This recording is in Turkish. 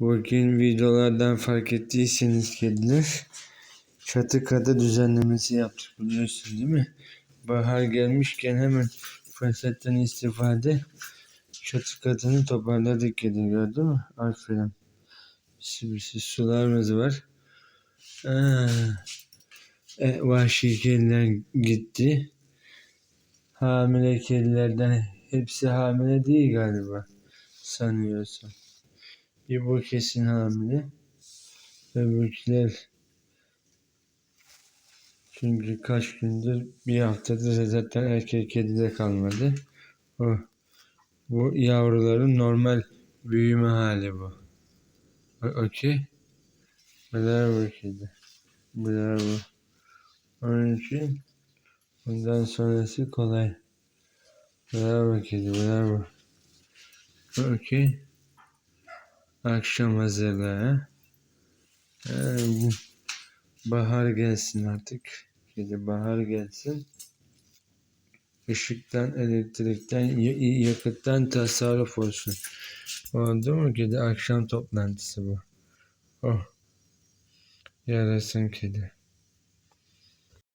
Bugün videolardan fark ettiyseniz kediler çatı katı düzenlemesi yaptık biliyorsun değil mi? Bahar gelmişken hemen fırsattan istifade çatı katını toparladık kedi gördün mü? Aferin. Sibirsiz sularımız var. Aa, e, vahşi kediler gitti. Hamile kedilerden hepsi hamile değil galiba sanıyorsam. Bir bu kesin hamile. Öbürküler çünkü kaç gündür bir haftadır zaten erkek kedide kalmadı. O, bu yavruların normal büyüme hali bu. Okey. Bravo kedi. Bravo. Onun için bundan sonrası kolay. Bravo kedi, bravo. Okey. Akşam hazırla ha. Ha, bu bahar gelsin artık. Kedi bahar gelsin. Işıktan, elektrikten, yakıttan tasarruf olsun. Oldu mu kedi? Akşam toplantısı bu. Oh. Yarasın kedi.